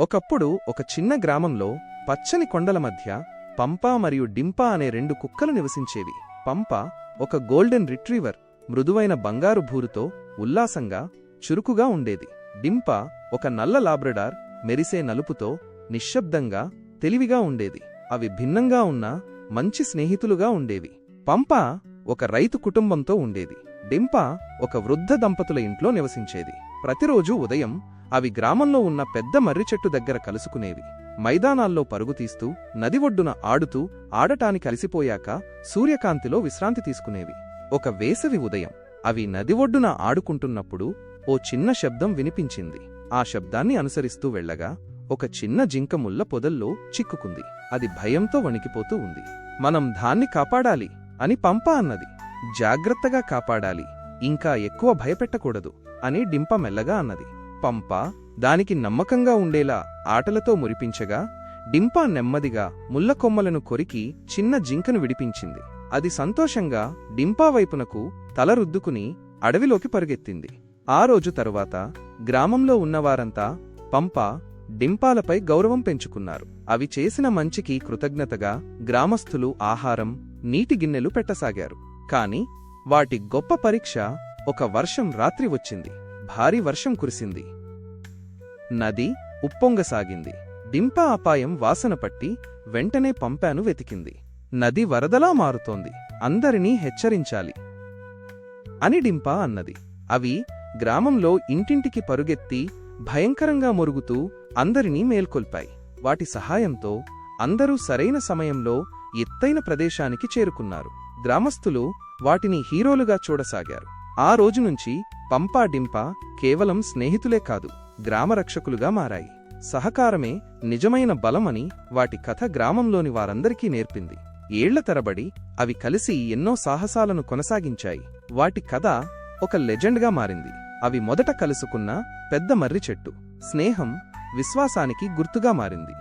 ఒకప్పుడు ఒక చిన్న గ్రామంలో పచ్చని కొండల మధ్య పంపా మరియు డింపా అనే రెండు కుక్కలు నివసించేవి. పంప ఒక గోల్డెన్ రిట్రీవర్ మృదువైన బంగారు భూరుతో ఉల్లాసంగా చురుకుగా ఉండేది. డింపా ఒక నల్ల లాబ్రడార్ మెరిసే నలుపుతో నిశ్శబ్దంగా తెలివిగా ఉండేది. అవి భిన్నంగా ఉన్నా మంచి స్నేహితులుగా ఉండేవి. పంప ఒక రైతు కుటుంబంతో ఉండేది. డింపా ఒక వృద్ధ దంపతుల ఇంట్లో నివసించేది. ప్రతిరోజూ ఉదయం అవి గ్రామంలో ఉన్న పెద్ద మర్రి చెట్టు దగ్గర కలుసుకునేవి. మైదానాల్లో పరుగుతీస్తూ నది ఒడ్డున ఆడుతూ ఆడటానికి అలసిపోయాక సూర్యకాంతిలో విశ్రాంతి తీసుకునేవి. ఒక వేసవి ఉదయం అవి నది ఒడ్డున ఆడుకుంటున్నప్పుడు ఓ చిన్న శబ్దం వినిపించింది. ఆ శబ్దాన్ని అనుసరిస్తూ వెళ్ళగా ఒక చిన్న జింకముల్ల పొదల్లో చిక్కుకుంది. అది భయంతో వణికిపోతూ ఉంది. మనం దాన్ని కాపాడాలి అని పంప అన్నది. జాగ్రత్తగా కాపాడాలి. ఇంకా ఎక్కువ భయపెట్టకూడదు అని డింప మెల్లగా అన్నది. పంప దానికి నమ్మకంగా ఉండేలా ఆటలతో మురిపించగా డింపా నెమ్మదిగా ముల్లకొమ్మలను కొరికి చిన్న జింకను విడిపించింది. అది సంతోషంగా డింపా వైపునకు తల రుద్దుకుని అడవిలోకి పరుగెత్తింది. ఆ రోజు తరువాత గ్రామంలో ఉన్నవారంతా పంప డింపాలపై గౌరవం పెంచుకున్నారు. అవి చేసిన మంచికి కృతజ్ఞతగా గ్రామస్థులు ఆహారం నీటి గిన్నెలు పెట్టసాగారు. కాని వాటి గొప్ప పరీక్ష ఒక వర్షం రాత్రి వచ్చింది. భారీ వర్షం కురిసింది. నది ఉప్పొంగసాగింది. డింప అపాయం వాసన పట్టి వెంటనే పంపాను వెతికింది. నది వరదలా మారుతోంది. అందరినీ హెచ్చరించాలి అని డింప అన్నది. అవి గ్రామంలో ఇంటింటికి పరుగెత్తి భయంకరంగా మొరుగుతూ అందరినీ మేల్కొల్పాయి. వాటి సహాయంతో అందరూ సరైన సమయంలో ఎత్తైన ప్రదేశానికి చేరుకున్నారు. గ్రామస్థులు వాటిని హీరోలుగా చూడసాగారు. ఆ రోజునుంచి పంపా డింప కేవలం స్నేహితులే కాదు గ్రామరక్షకులుగా మారాయి. సహకారమే నిజమైన బలమని వాటి కథ గ్రామంలోని వారందరికీ నేర్పింది. ఏళ్ళ తరబడి అవి కలిసి ఎన్నో సాహసాలను కొనసాగించాయి. వాటి కథ ఒక లెజెండ్గా మారింది. అవి మొదట కలుసుకున్న పెద్ద మర్రి చెట్టు. స్నేహం విశ్వాసానికి గుర్తుగా మారింది.